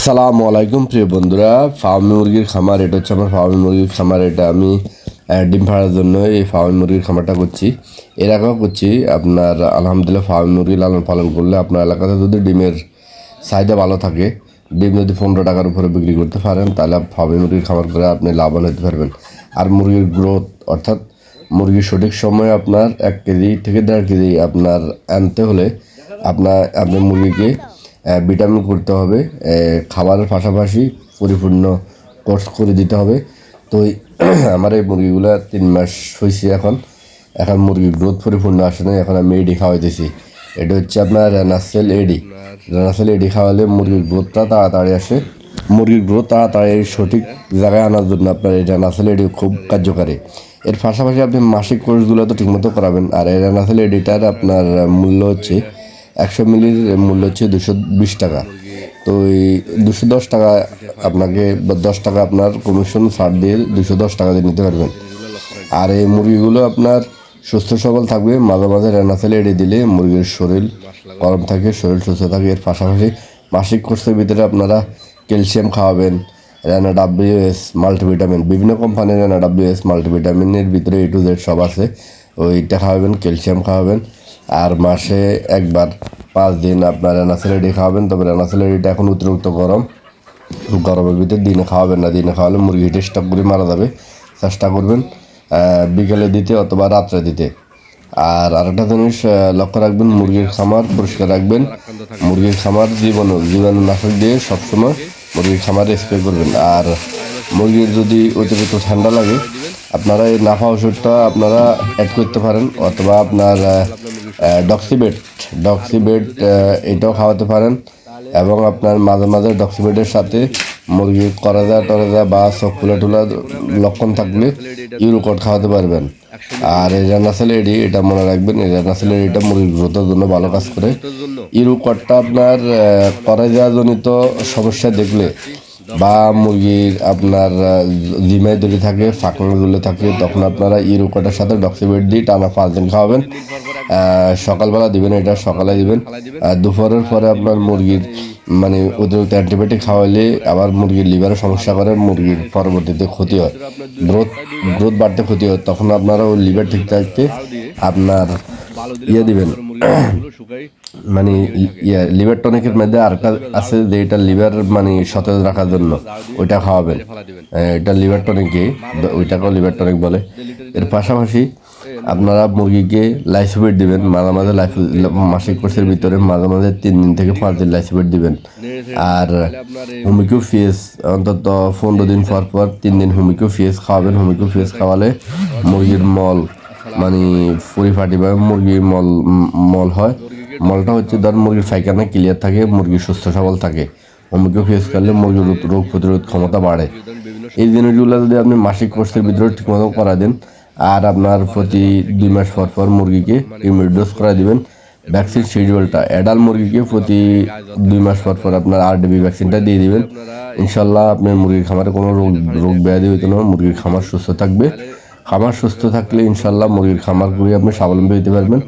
আসসালামু আলাইকুম, প্রিয় বন্ধুরা। ফার্মি মুরগির খামার, এটা হচ্ছে আমার ফার্মি মুরগির খামার, এটা আমি ডিম ফাড়ার জন্য এই ফার্মি মুরগির খামারটা করছি। আগেও করছি, আপনার, আলহামদুলিল্লাহ ফার্মি মুরগি লালন পালন করলে আপনার এলাকাতে যদি ডিমের চাহিদা ভালো থাকে, ডিম যদি পনেরো টাকার উপরে বিক্রি করতে পারেন, তাহলে ফার্মি মুরগির খামার করে আপনি লাভবান হতে পারবেন। আর মুরগির গ্রোথ অর্থাৎ মুরগির সঠিক সময়ে আপনার এক কেজি থেকে দেড় কেজি আপনার আনতে হলে, আপনার, আপনি মুরগিকে ভিটামিন করতে হবে খাবারের পাশাপাশি পরিপূর্ণ কোর্স করে দিতে হবে। তো আমার এই মুরগিগুলো তিন মাস হয়েছে এখন। এখন মুরগির গ্রোথ পরিপূর্ণ আসে না এখন আমি এডি খাওয়াইতেছি। এটা হচ্ছে আপনার রেনাসেল এডি রেনাসেল এডি খাওয়ালে মুরগির গ্রোথটা তাড়াতাড়ি আসে। মুরগির গ্রোথ তাড়াতাড়ি সঠিক জায়গায় আনার জন্য আপনার এই রেনাসেল এডি খুব কার্যকারী। এর পাশাপাশি আপনি মাসিক কোর্সগুলো তো ঠিকমতো করাবেন। আর এই রেনাসেল এডিটার আপনার মূল্য হচ্ছে একশো মিলির মূল্য হচ্ছে দুশো বিশ টাকা। তো এই দুশো দশ টাকা আপনাকে দশ টাকা আপনার কমিশন ছাড় দিয়ে দুশো দশ টাকা দিয়ে নিতে পারবেন। আর এই মুরগিগুলো আপনার সুস্থ সবল থাকবে, মাঝে মাঝে রেনাসেল এড়ে দিলে মুরগির শরীর গরম থাকে, শরীর সুস্থ থাকে। এর পাশাপাশি মাসিক কোর্সের ভিতরে আপনারা ক্যালসিয়াম খাওয়াবেন রেনা ডাব্লিউএস মাল্টিভিটামিন, বিভিন্ন কোম্পানির রেনা ডাব্লিউএস মাল্টিভিটামিনের ভিতরে এ টু জেড সব আছে। ওইটা খাওয়াবেন, ক্যালসিয়াম খাওয়াবেন। আর মাসে একবার পাঁচ দিন আপনার রেনাসেলেডি খাওয়াবেন, তবে রেনাসেলেডিটা এখন অতিরিক্ত গরম। গরমের ভিতরে দিনে খাওয়াবেন না, দিনে খাওয়ালে মুরগিটা স্টক করে মারা যাবে। চেষ্টা করবেন বিকেলে দিতে অথবা রাত্রে দিতে। আর আরেকটা জিনিস লক্ষ্য রাখবেন, মুরগির খামার পরিষ্কার রাখবেন। মুরগির খামার জীবাণু জীবাণু নাশক দিয়ে সবসময় মুরগির খামারে স্প্রে করবেন। আর মুরগির যদি অতিরিক্ত ঠান্ডা লাগে, আপনারা এই নাফা ওষুধটা আপনারা অ্যাড করতে পারেন, অথবা আপনার ডক্সিবেট ডক্সিবেট এটাও খাওয়াতে পারেন। এবং আপনার মাঝে মাঝে ডক্সিবেটের সাথে মুরগি, করাজা, টরাজা বা চোখ ফুলা টুলা লক্ষণ থাকলে ইউরোকট খাওয়াতে পারবেন। আর এই রানাসেল এডি এটা মনে রাখবেন, এই রানাসেল এডিটা মুরগির গ্রোথের জন্য ভালো কাজ করে। ইউরোকটটা আপনার করাজা জনিত সমস্যা দেখলে বা মুরগির আপনার জিমাই দড়ি থাকে ফাঁকনাগুলো থাকে, তখন আপনারা ইউরোকটার সাথে ডক্সিবেট দিয়ে টানা পাঁচ দিন খাওয়াবেন। সকালবেলা দিবেন এটা, সকালে দিবেন। দুপুরের পরে আপনার মুরগির মানে অতিরিক্ত অ্যান্টিবায়োটিক খাওয়াইলে আবার মুরগির লিভারের সমস্যা করে, মুরগির পরবর্তীতে ক্ষতি হয়। গ্রোথ গ্রোথ বাড়তে ক্ষতি হয়। তখন আপনারা ওই লিভার ঠিক থাকতে আপনার ইয়ে দিবেন। মানে ইয়ে লিভার টনিকের মধ্যে আরেকটা আছে যে এটা লিভার মানে সতেজ রাখার জন্য। ওইটা খাওয়াবেন। এটা লিভার টনিকে ওইটাকেও লিভার টনিক বলে। এর পাশাপাশি আপনারা মুরগিকে লাইসোবেট দিবেন। মাঝে মাঝে লাইফ মাসিক কোর্সের ভিতরে মাঝে মাঝে তিন দিন থেকে পাঁচ দিন লাইসোবেট দিবেন। আর হুমিকো ফিস অন্তত পনেরো দিন পর পর তিন দিন হুমিকো ফিস খাওয়াবেন। হুমিকো ফিস খাওয়ালে মুরগির মল মানে পরিপাটি বা মুরগির মল মল হয়। মলটা হচ্ছে ধর মুরগির ফাইখানা ক্লিয়ার থাকে, মুরগি সুস্থ সবল থাকে। হোমিও ফেস করলে মুরগির রোগ- প্রতিরোধ ক্ষমতা বাড়ে। এই জিনিসগুলো যদি আপনি মাসিক কোর্সের ভিতরে ঠিকমতো করা দেন, আর আপনার প্রতি দুই মাস পর পর মুরগিকে ইমিউনিটি ডোজ করা দিবেন ভ্যাকসিন শিডিউলটা অ্যাডাল মুরগিকে প্রতি দুই মাস পর পর আপনার আর আরডিবি ভ্যাকসিনটা দিয়ে দিবেন। ইনশাল্লাহ আপনার মুরগির খামারে কোনো রোগ রোগ ব্যাধি হইতো না, মুরগির খামার সুস্থ থাকবে। খামার সুস্থ থাকলে ইনশাল্লাহ মুরগির খামার আপনি স্বাবলম্বী হতে পারবেন।